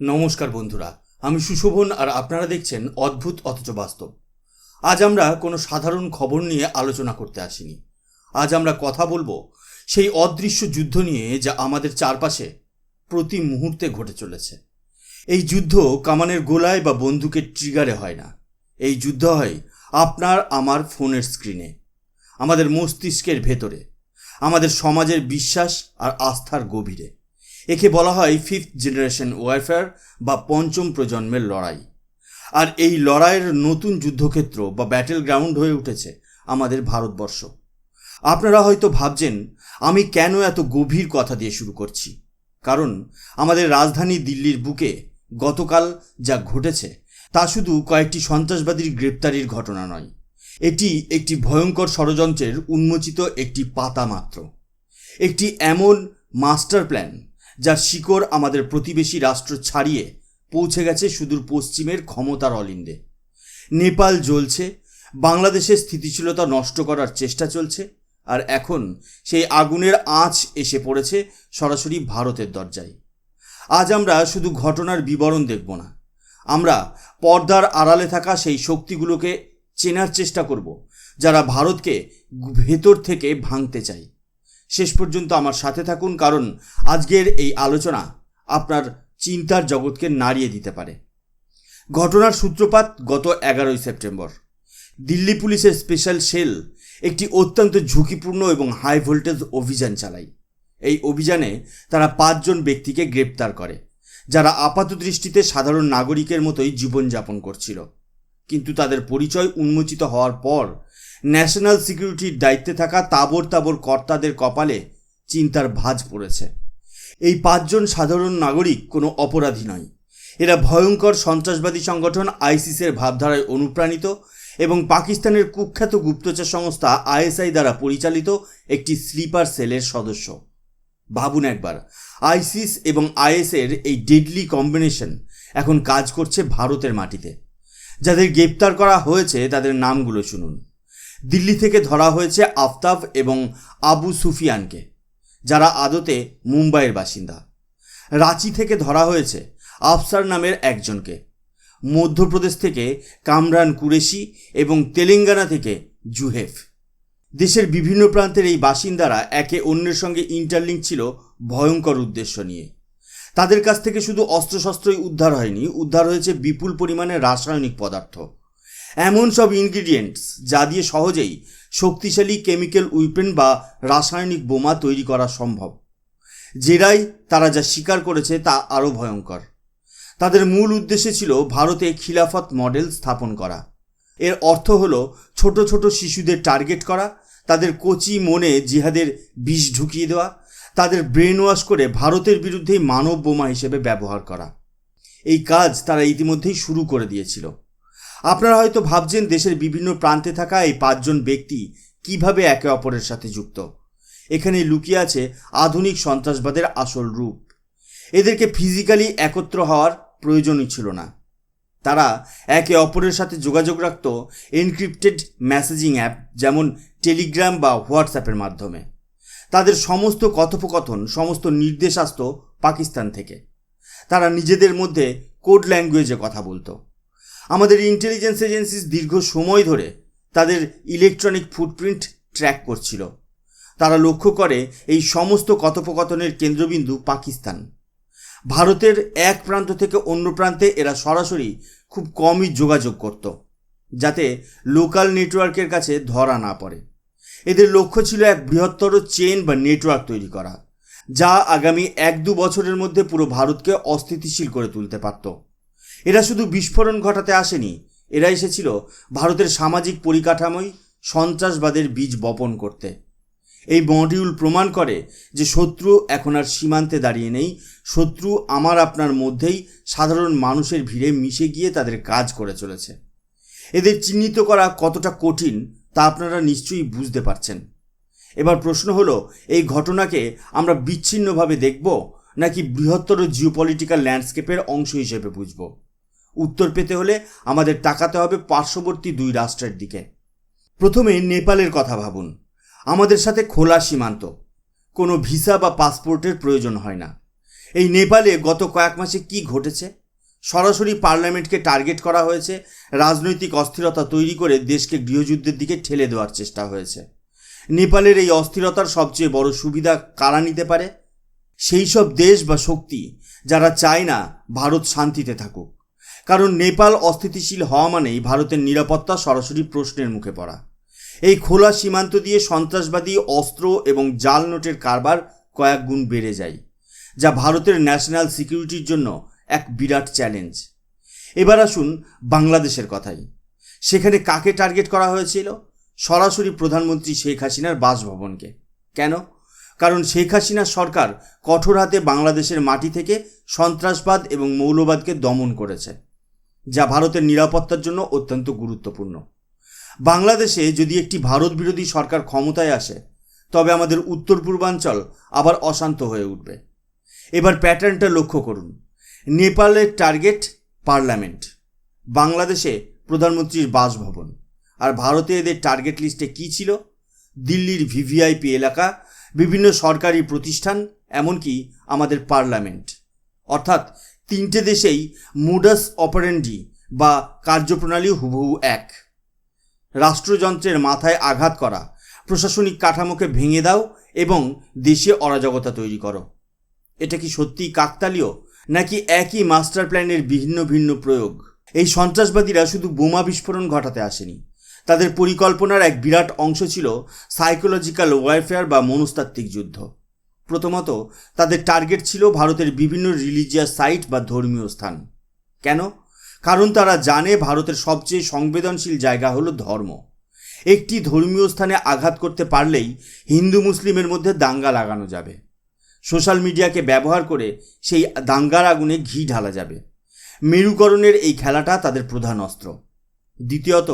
নমস্কার বন্ধুরা, আমি সুশোভন আর আপনারা দেখছেন অদ্ভুত অথচ বাস্তব। আজ আমরা কোনো সাধারণ খবর নিয়ে আলোচনা করতে আসিনি। আজ আমরা কথা বলব সেই অদৃশ্য যুদ্ধ নিয়ে যা আমাদের চারপাশে প্রতি মুহূর্তে ঘটে চলেছে। এই যুদ্ধ কামানের গোলায় বা বন্দুকের ট্রিগারে হয় না। এই যুদ্ধ হয় আপনার, আমার ফোনের স্ক্রিনে আমাদের মস্তিষ্কের ভেতরে, আমাদের সমাজের বিশ্বাস আর আস্থার গভীরে। একে বলা হয় ফিফথ জেনারেশন ওয়ারফেয়ার বা পঞ্চম প্রজন্মের লড়াই। আর এই লড়াইয়ের নতুন যুদ্ধক্ষেত্র বা ব্যাটেল গ্রাউন্ড হয়ে উঠেছে আমাদের ভারতবর্ষ। আপনারা হয়তো ভাবছেন, আমি কেন এত গভীর কথা দিয়ে শুরু করছি? কারণ আমাদের রাজধানী দিল্লির বুকে গতকাল যা ঘটেছে, তা শুধু কয়েকটি সন্ত্রাসবাদীর গ্রেপ্তারির ঘটনা নয়। এটি একটি ভয়ঙ্কর ষড়যন্ত্রের উন্মোচিত একটি পাতা মাত্র। একটি এমন মাস্টার প্ল্যান যার শিকড় আমাদের প্রতিবেশী রাষ্ট্র ছাড়িয়ে পৌঁছে গেছে সুদূর পশ্চিমের ক্ষমতার অলিন্দে। নেপাল জ্বলছে, বাংলাদেশের স্থিতিশীলতা নষ্ট করার চেষ্টা চলছে, আর এখন সেই আগুনের আঁচ এসে পড়েছে সরাসরি ভারতের দরজায়। আজ আমরা শুধু ঘটনার বিবরণ দেখব না, আমরা পর্দার আড়ালে থাকা সেই শক্তিগুলোকে চেনার চেষ্টা করব, যারা ভারতকে ভেতর থেকে ভাঙতে চায়। শেষ পর্যন্ত আমার সাথে থাকুন, কারণ আজকের এই আলোচনা আপনার চিন্তার জগৎকে নাড়িয়ে দিতে পারে। ঘটনার সূত্রপাত গত এগারোই সেপ্টেম্বর। দিল্লি পুলিশের স্পেশাল সেল একটি অত্যন্ত ঝুঁকিপূর্ণ এবং হাই ভোল্টেজ অভিযান চালায়। এই অভিযানে তারা পাঁচজন ব্যক্তিকে গ্রেপ্তার করে, যারা আপাত দৃষ্টিতে সাধারণ নাগরিকের মতোই জীবনযাপন করছিল। কিন্তু তাদের পরিচয় উন্মোচিত হওয়ার পর ন্যাশনাল সিকিউরিটির দায়িত্বে থাকা তাবর তাবর কর্তাদের কপালে চিন্তার ভাঁজ পড়েছে। এই পাঁচজন সাধারণ নাগরিক কোনো অপরাধী নয়। এরা ভয়ঙ্কর সন্ত্রাসবাদী সংগঠন আইসিসের ভাবধারায় অনুপ্রাণিত এবং পাকিস্তানের কুখ্যাত গুপ্তচর সংস্থা আইএসআই দ্বারা পরিচালিত একটি স্লিপার সেলের সদস্য। ভাবুন একবার, আইসিস এবং আইএসের এই ডেডলি কম্বিনেশন এখন কাজ করছে ভারতের মাটিতে। যাদের গ্রেপ্তার করা হয়েছে তাদের নামগুলো শুনুন। দিল্লি থেকে ধরা হয়েছে আফতাব এবং আবু সুফিয়ানকে, যারা আদতে মুম্বাইয়ের বাসিন্দা। রাঁচি থেকে ধরা হয়েছে আফসার নামের একজনকে। মধ্যপ্রদেশ থেকে কামরান কুরেশি এবং তেলেঙ্গানা থেকে জুহেফ। দেশের বিভিন্ন প্রান্তের এই বাসিন্দারা একে অন্যের সঙ্গে ইন্টারলিঙ্ক ছিল ভয়ঙ্কর উদ্দেশ্য নিয়ে। তাদের কাছ থেকে শুধু অস্ত্রশস্ত্রই উদ্ধার হয়নি, উদ্ধার হয়েছে বিপুল পরিমাণে রাসায়নিক পদার্থ। এমন সব ইনগ্রিডিয়েন্টস যা দিয়ে সহজেই শক্তিশালী কেমিক্যাল উইপেন বা রাসায়নিক বোমা তৈরি করা সম্ভব। জেরাই তারা যা স্বীকার করেছে তা আরও ভয়ঙ্কর। তাদের মূল উদ্দেশ্য ছিল ভারতে খিলাফত মডেল স্থাপন করা। এর অর্থ হল ছোট ছোট শিশুদের টার্গেট করা, তাদের কচি মনে জিহাদের বিষ ঢুকিয়ে দেওয়া, তাদের ব্রেন ওয়াশ করে ভারতের বিরুদ্ধেই মানব বোমা হিসেবে ব্যবহার করা। এই কাজ তারা ইতিমধ্যেই শুরু করে দিয়েছিল। আপনারা হয়তো ভাবছেন দেশের বিভিন্ন প্রান্তে থাকা এই পাঁচজন ব্যক্তি কীভাবে একে অপরের সাথে যুক্ত। এখানে লুকিয়ে আছে আধুনিক সন্ত্রাসবাদের আসল রূপ। এদেরকে ফিজিক্যালি একত্র হওয়ার প্রয়োজনই ছিল না। তারা একে অপরের সাথে যোগাযোগ রাখত এনক্রিপ্টেড মেসেজিং অ্যাপ, যেমন টেলিগ্রাম বা হোয়াটসঅ্যাপের মাধ্যমে। তাদের সমস্ত কথোপকথন, সমস্ত নির্দেশ আসত পাকিস্তান থেকে। তারা নিজেদের মধ্যে কোড ল্যাঙ্গুয়েজে কথা বলতো। আমাদের ইন্টেলিজেন্স এজেন্সিস দীর্ঘ সময় ধরে তাদের ইলেকট্রনিক ফুটপ্রিন্ট ট্র্যাক করছিল। তারা লক্ষ্য করে এই সমস্ত কথোপকথনের কেন্দ্রবিন্দু পাকিস্তান। ভারতের এক প্রান্ত থেকে অন্য প্রান্তে এরা সরাসরি খুব কমই যোগাযোগ করত, যাতে লোকাল নেটওয়ার্কের কাছে ধরা না পড়ে। এদের লক্ষ্য ছিল এক বৃহত্তর চেন বা নেটওয়ার্ক তৈরি করা, যা আগামী এক দু বছরের মধ্যে পুরো ভারতকে অস্থিতিশীল করে তুলতে পারত। এরা শুধু বিস্ফোরণ ঘটাতে আসেনি, এরা এসেছিল ভারতের সামাজিক পরিকাঠামোয় সন্ত্রাসবাদের বীজ বপন করতে। এই মডিউল প্রমাণ করে যে শত্রু এখন আর সীমান্তে দাঁড়িয়ে নেই, শত্রু আমার আপনার মধ্যেই সাধারণ মানুষের ভিড়ে মিশে গিয়ে তাদের কাজ করে চলেছে। এদের চিহ্নিত করা কতটা কঠিন, তা আপনারা নিশ্চয়ই বুঝতে পারছেন। এবার প্রশ্ন হলো, এই ঘটনাকে আমরা বিচ্ছিন্নভাবে দেখব, নাকি বৃহত্তর জিওপলিটিক্যাল ল্যান্ডস্কেপের অংশ হিসেবে বুঝব? উত্তর পেতে হলে আমাদের তাকাতে হবে পার্শ্ববর্তী দুই রাষ্ট্রের দিকে। প্রথমে নেপালের কথা ভাবুন। আমাদের সাথে খোলা সীমান্ত। কোনো ভিসা বা পাসপোর্টের প্রয়োজন হয় না। এই নেপালে গত কয়েক মাসে কি ঘটেছে? সরাসরি পার্লামেন্টকে টার্গেট করা হয়েছে, রাজনৈতিক অস্থিরতা তৈরি করে দেশকে গৃহযুদ্ধের দিকে ঠেলে দেওয়ার চেষ্টা হয়েছে। নেপালের এই অস্থিরতার সবচেয়ে বড় সুবিধা কারা নিতে পারে? সেই সব দেশ বা শক্তি যারা চায় না ভারত শান্তিতে থাকুক। কারণ নেপাল অস্থিতিশীল হওয়া মানেই ভারতের নিরাপত্তা সরাসরি প্রশ্নের মুখে পড়া। এই খোলা সীমান্ত দিয়ে সন্ত্রাসবাদী অস্ত্র এবং জাল নোটের কারবার কয়েক গুণ বেড়ে যায়, যা ভারতের ন্যাশনাল সিকিউরিটির জন্য এক বিরাট চ্যালেঞ্জ। এবার আসুন বাংলাদেশের কথাই। সেখানে কাকে টার্গেট করা হয়েছিল? সরাসরি প্রধানমন্ত্রী শেখ হাসিনার বাসভবনকে। কেন? কারণ শেখ হাসিনার সরকার কঠোর হাতে বাংলাদেশের মাটি থেকে সন্ত্রাসবাদ এবং মৌলবাদকে দমন করেছে। যা ভারতের নিরাপত্তার জন্য অত্যন্ত গুরুত্বপূর্ণ। বাংলাদেশে যদি একটি ভারত বিরোধী সরকার ক্ষমতায় আসে, তবে আমাদের উত্তর পূর্বাঞ্চল আবার অশান্ত হয়ে উঠবে। এবার প্যাটার্নটা লক্ষ্য করুন। নেপালের টার্গেট পার্লামেন্ট, বাংলাদেশে প্রধানমন্ত্রীর বাসভবন। আর ভারতে এদের টার্গেট লিস্টে কী ছিল? দিল্লির ভিভিআইপি এলাকা, বিভিন্ন সরকারি প্রতিষ্ঠান, এমনকি আমাদের পার্লামেন্ট। অর্থাৎ তিনটে দেশেই মুডাস অপারেন্ডি বা কার্যপ্রণালী হুবহু এক। রাষ্ট্রযন্ত্রের মাথায় আঘাত করা, প্রশাসনিক কাঠামোকে ভেঙে দাও এবং দেশে অরাজকতা তৈরি করো। এটা কি সত্যিই কাকতালীয়, নাকি একই মাস্টার প্ল্যানের ভিন্ন ভিন্ন প্রয়োগ? এই সন্ত্রাসবাদীরা শুধু বোমা বিস্ফোরণ ঘটাতে আসেনি। তাদের পরিকল্পনার এক বিরাট অংশ ছিল সাইকোলজিক্যাল ওয়ারফেয়ার বা মনস্তাত্ত্বিক যুদ্ধ। প্রথমত, তাদের টার্গেট ছিল ভারতের বিভিন্ন রিলিজিয়াস সাইট বা ধর্মীয় স্থান। কেন? কারণ তারা জানে ভারতের সবচেয়ে সংবেদনশীল জায়গা হলো ধর্ম। একটি ধর্মীয় স্থানে আঘাত করতে পারলেই হিন্দু মুসলিমের মধ্যে দাঙ্গা লাগানো যাবে। সোশ্যাল মিডিয়াকে ব্যবহার করে সেই দাঙ্গার আগুনে ঘি ঢালা যাবে। মেরুকরণের এই খেলাটা তাদের প্রধান অস্ত্র। দ্বিতীয়ত,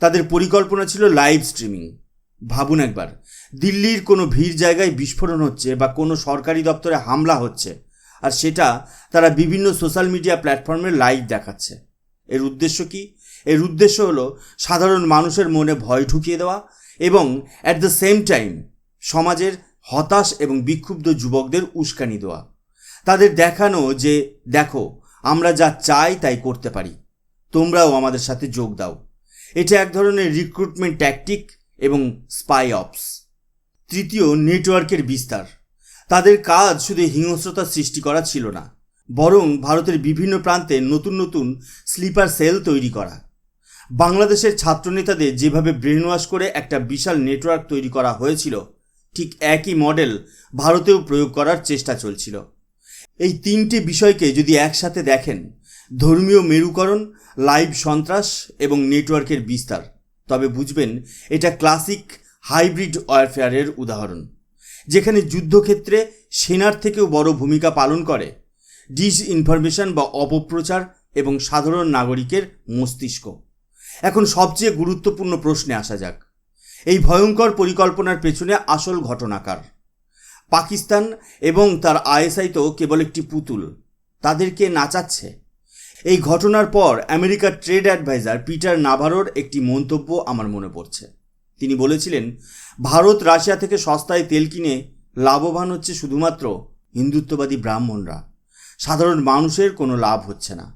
তাদের পরিকল্পনা ছিল লাইভ স্ট্রিমিং ভাবুন একবার। দিল্লির কোনো ভিড় জায়গায় বিস্ফোরণ হচ্ছে বা কোনো সরকারি দপ্তরে হামলা হচ্ছে, আর সেটা তারা বিভিন্ন সোশ্যাল মিডিয়া প্ল্যাটফর্মে লাইভ দেখাচ্ছে। এর উদ্দেশ্য কি? এর উদ্দেশ্য হলো সাধারণ মানুষের মনে ভয় ঢুকিয়ে দেওয়া এবং অ্যাট দ্য সেম টাইম সমাজের হতাশ এবং বিক্ষুব্ধ যুবকদের উস্কানি দেওয়া। তাদের দেখানো যে, দেখো, আমরা যা চাই তাই করতে পারি। তোমরাও আমাদের সাথে যোগ দাও। এটা এক ধরনের রিক্রুটমেন্ট ট্যাকটিক এবং স্পাই অপস তৃতীয়, নেটওয়ার্কের বিস্তার। তাদের কাজ শুধু হিংস্রতা সৃষ্টি করা ছিল না, বরং ভারতের বিভিন্ন প্রান্তে নতুন নতুন স্লিপার সেল তৈরি করা। বাংলাদেশের ছাত্রনেতাদের যেভাবে ব্রেন ওয়াশ করে একটা বিশাল নেটওয়ার্ক তৈরি করা হয়েছিল, ঠিক একই মডেল ভারতেও প্রয়োগ করার চেষ্টা চলছিল। এই তিনটে বিষয়কে যদি একসাথে দেখেন, ধর্মীয় মেরুকরণ লাইভ সন্ত্রাস এবং নেটওয়ার্কের বিস্তার। তবে বুঝবেন, এটা ক্লাসিক হাইব্রিড ওয়ারফেয়ারের উদাহরণ, যেখানে যুদ্ধক্ষেত্রে সেনার থেকেও বড় ভূমিকা পালন করে ডিস ইনফরমেশন বা অপপ্রচার এবং সাধারণ নাগরিকের মস্তিষ্ক। এখন সবচেয়ে গুরুত্বপূর্ণ প্রশ্নে আসা যাক। এই ভয়ঙ্কর পরিকল্পনার পেছনে আসল ঘটনাকার। পাকিস্তান এবং তার আইএসআই তো কেবল একটি পুতুল, তাদেরকে নাচাচ্ছে। এই ঘটনার পর আমেরিকার ট্রেড অ্যাডভাইজার পিটার নাভারোর একটি মন্তব্য আমার মনে পড়ছে। তিনি বলেছিলেন, ভারত রাশিয়া থেকে সস্তায় তেল কিনে লাভবান হচ্ছে শুধুমাত্র হিন্দুত্ববাদী ব্রাহ্মণরা। সাধারণ মানুষের কোনো লাভ হচ্ছে না।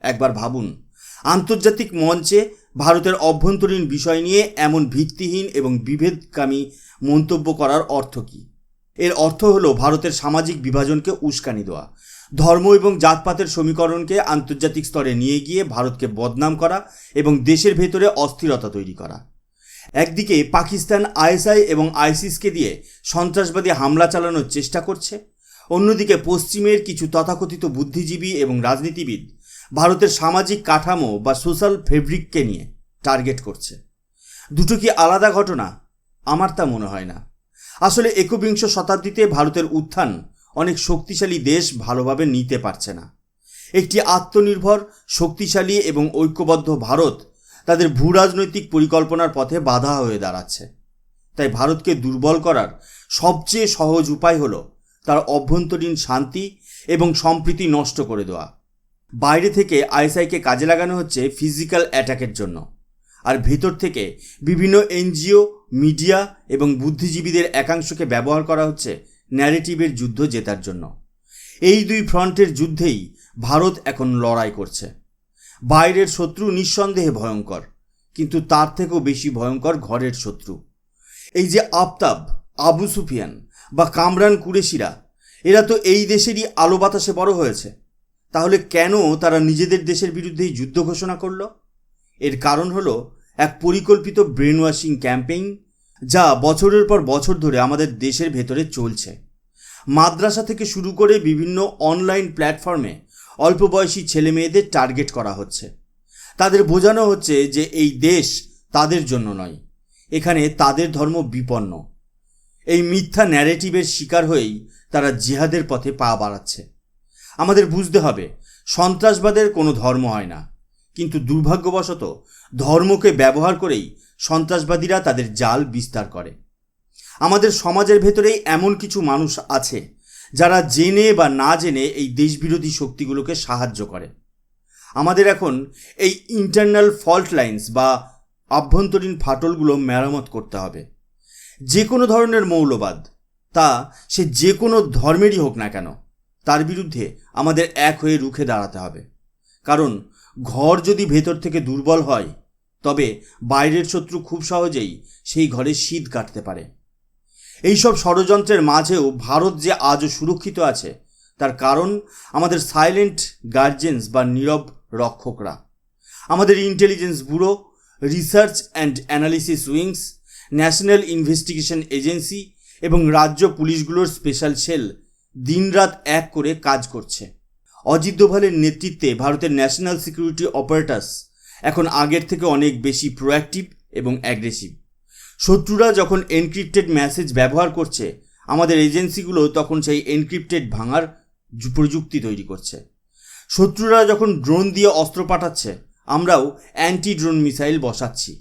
একবার ভাবুন, আন্তর্জাতিক মঞ্চে ভারতের অভ্যন্তরীণ বিষয় নিয়ে এমন ভিত্তিহীন এবং বিভেদকামী মন্তব্য করার অর্থ কী? এর অর্থ হলো ভারতের সামাজিক বিভাজনকে উস্কানি দেওয়া। ধর্ম এবং জাতপাতের সমীকরণকে আন্তর্জাতিক স্তরে নিয়ে গিয়ে ভারতকে বদনাম করা এবং দেশের ভেতরে অস্থিরতা তৈরি করা। একদিকে পাকিস্তান আইএসআই এবং আইসিসকে দিয়ে সন্ত্রাসবাদী হামলা চালানোর চেষ্টা করছে। অন্যদিকে পশ্চিমের কিছু তথাকথিত বুদ্ধিজীবী এবং রাজনীতিবিদ ভারতের সামাজিক কাঠামো বা সোশ্যাল ফেব্রিককে নিয়ে টার্গেট করছে। দুটো কি আলাদা ঘটনা? আমার তা মনে হয় না। আসলে একবিংশ শতাব্দীতে ভারতের উত্থান অনেক শক্তিশালী দেশ ভালোভাবে নিতে পারছে না। একটি আত্মনির্ভর, শক্তিশালী এবং ঐক্যবদ্ধ ভারত তাদের ভূরাজনৈতিক পরিকল্পনার পথে বাধা হয়ে দাঁড়াচ্ছে। তাই ভারতকে দুর্বল করার সবচেয়ে সহজ উপায় হল তার অভ্যন্তরীণ শান্তি এবং সম্প্রীতি নষ্ট করে দেওয়া। বাইরে থেকে আইএসআইকে কাজে লাগানো হচ্ছে ফিজিক্যাল অ্যাটাকের জন্য। আর ভেতর থেকে বিভিন্ন এনজিও, মিডিয়া এবং বুদ্ধিজীবীদের একাংশকে ব্যবহার করা হচ্ছে ন্যারেটিভের যুদ্ধ জেতার জন্য। এই দুই ফ্রন্টের যুদ্ধেই ভারত এখন লড়াই করছে। বাইরের শত্রু নিঃসন্দেহে ভয়ঙ্কর, কিন্তু তার থেকেও বেশি ভয়ঙ্কর ঘরের শত্রু। এই যে আফতাব, আবু সুফিয়ান বা কামরান কুরেশিরা, এরা তো এই দেশেরই আলো বাতাসে বড় হয়েছে। তাহলে কেন তারা নিজেদের দেশের বিরুদ্ধেই যুদ্ধ ঘোষণা করল? এর কারণ হলো এক পরিকল্পিত ব্রেন ওয়াশিং ক্যাম্পেইন যা বছরের পর বছর ধরে আমাদের দেশের ভেতরে চলছে। মাদ্রাসা থেকে শুরু করে বিভিন্ন অনলাইন প্ল্যাটফর্মে অল্প বয়সী ছেলে মেয়েদের টার্গেট করা হচ্ছে। তাদের বোঝানো হচ্ছে যে এই দেশ তাদের জন্য নয়, এখানে তাদের ধর্ম বিপন্ন। এই মিথ্যা ন্যারেটিভের শিকার হয়েই তারা জিহাদের পথে পা বাড়াচ্ছে। আমাদের বুঝতে হবে, সন্ত্রাসবাদের কোনো ধর্ম হয় না, কিন্তু দুর্ভাগ্যবশত ধর্মকে ব্যবহার করেই সন্ত্রাসবাদীরা তাদের জাল বিস্তার করে। আমাদের সমাজের ভেতরেই এমন কিছু মানুষ আছে, যারা জেনে বা না জেনে এই দেশবিরোধী শক্তিগুলোকে সাহায্য করে। আমাদের এখন এই ইন্টারনাল ফল্ট লাইন্স বা আভ্যন্তরীণ ফাটলগুলো মেরামত করতে হবে। যে কোনো ধরনের মৌলবাদ, তা সে যে কোনো ধর্মেরই হোক না কেন, তার বিরুদ্ধে আমাদের এক হয়ে রুখে দাঁড়াতে হবে। কারণ ঘর যদি ভেতর থেকে দুর্বল হয় তবে বাইরের শত্রু খুব সহজেই সেই ঘরে শীত কাটতে পারে। এইসব ষড়যন্ত্রের মাঝেও ভারত যে আজও সুরক্ষিত আছে, তার কারণ আমাদের সাইলেন্ট গার্জেন্স বা নীরব রক্ষকরা। আমাদের intelligence bureau research and analysis wings national investigation agency এবং রাজ্য পুলিশগুলোর স্পেশাল সেল দিনরাত এক করে কাজ করছে। অজিত দোভালের নেতৃত্বে ভারতের ন্যাশনাল সিকিউরিটি অপারেটার্স এখন আগের থেকে অনেক বেশি প্রোঅ্যাক্টিভ এবং অ্যাগ্রেসিভ শত্রুরা যখন এনক্রিপ্টেড মেসেজ ব্যবহার করছে, আমাদের এজেন্সিগুলো তখন সেই এনক্রিপ্টেড ভাঙার প্রযুক্তি তৈরি করছে। শত্রুরা যখন ড্রোন দিয়ে অস্ত্র পাঠাচ্ছে, আমরাও অ্যান্টি ড্রোন মিসাইল বসাচ্ছি।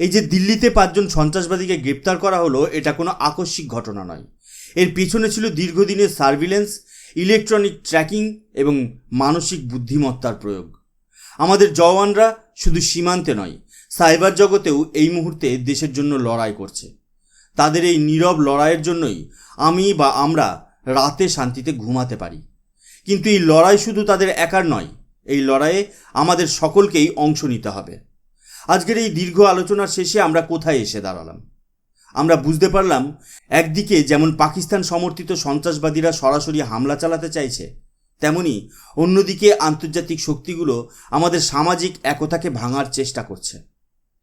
এই যে দিল্লিতে পাঁচজন সন্ত্রাসবাদীকে গ্রেপ্তার করা হলো, এটা কোনো আকস্মিক ঘটনা নয়। এর পেছনে ছিল দীর্ঘদিনের সার্ভিলেন্স ইলেকট্রনিক ট্র্যাকিং এবং মানসিক বুদ্ধিমত্তার প্রয়োগ। আমাদের জওয়ানরা শুধু সীমান্তে নয়, সাইবার জগতেও এই মুহূর্তে দেশের জন্য লড়াই করছে। তাদের এই নীরব লড়াইয়ের জন্যই আমি বা আমরা রাতে শান্তিতে ঘুমাতে পারি। কিন্তু এই লড়াই শুধু তাদের একার নয়, এই লড়াইয়ে আমাদের সকলকেই অংশ নিতে হবে। আজকের এই দীর্ঘ আলোচনার শেষে আমরা কোথায় এসে দাঁড়ালাম? আমরা বুঝতে পারলাম, একদিকে যেমন পাকিস্তান সমর্থিত সন্ত্রাসবাদীরা সরাসরি হামলা চালাতে চাইছে তেমনি অন্যদিকে আন্তর্জাতিক শক্তিগুলো আমাদের সামাজিক একতাকে ভাঙার চেষ্টা করছে।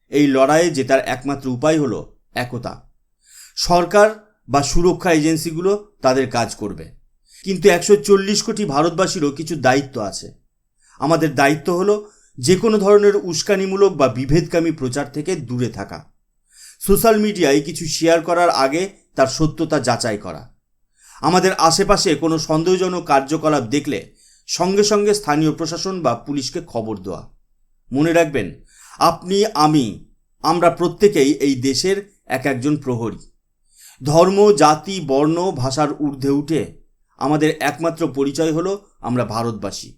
এই লড়াইয়ে জেতার একমাত্র উপায় হলো একতা। সরকার বা সুরক্ষা এজেন্সিগুলো তাদের কাজ করবে। কিন্তু একশো চল্লিশ কোটি ভারতবাসীরও কিছু দায়িত্ব আছে। আমাদের দায়িত্ব হলো যে কোনো ধরনের উস্কানিমূলক বা বিভেদকামী প্রচার থেকে দূরে থাকা। সোশ্যাল মিডিয়ায় কিছু শেয়ার করার আগে তার সত্যতা যাচাই করা। আমাদের আশেপাশে কোনো সন্দেহজনক কার্যকলাপ দেখলে সঙ্গে সঙ্গে স্থানীয় প্রশাসন বা পুলিশকে খবর দেওয়া। মনে রাখবেন, আপনি, আমি, আমরা প্রত্যেকেই এই দেশের এক একজন প্রহরী। ধর্ম, জাতি, বর্ণ, ভাষার ঊর্ধ্বে উঠে আমাদের একমাত্র পরিচয় হলো আমরা ভারতবাসী।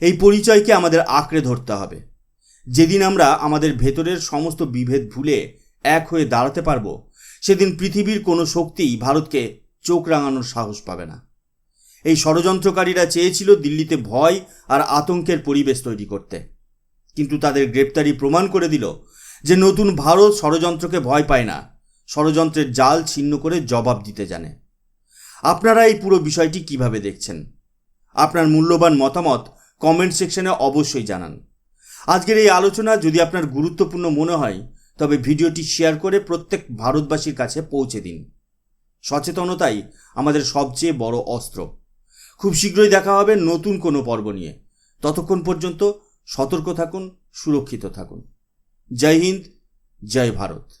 এই পরিচয়কে আমাদের আঁকড়ে ধরতে হবে। যেদিন আমরা আমাদের ভেতরের সমস্ত বিভেদ ভুলে এক হয়ে দাঁড়াতে পারব, সেদিন পৃথিবীর কোনো শক্তিই ভারতকে চোখ রাঙানোর সাহস পাবে না। এই ষড়যন্ত্রকারীরা চেয়েছিল দিল্লিতে ভয় আর আতঙ্কের পরিবেশ তৈরি করতে। কিন্তু তাদের গ্রেপ্তারি প্রমাণ করে দিল যে নতুন ভারত ষড়যন্ত্রকে ভয় পায় না, ষড়যন্ত্রের জাল ছিন্ন করে জবাব দিতে জানে। আপনারা এই পুরো বিষয়টি কীভাবে দেখছেন? আপনার মূল্যবান মতামত কমেন্ট সেকশনে অবশ্যই জানান। আজকের এই আলোচনা যদি আপনার গুরুত্বপূর্ণ মনে হয়, তবে ভিডিওটি শেয়ার করে প্রত্যেক ভারতবাসীর কাছে পৌঁছে দিন। সচেতনতাই আমাদের সবচেয়ে বড় অস্ত্র। খুব শীঘ্রই দেখা হবে নতুন কোনো পর্ব নিয়ে। ততক্ষণ পর্যন্ত সতর্ক থাকুন, সুরক্ষিত থাকুন। জয় হিন্দ, জয় ভারত।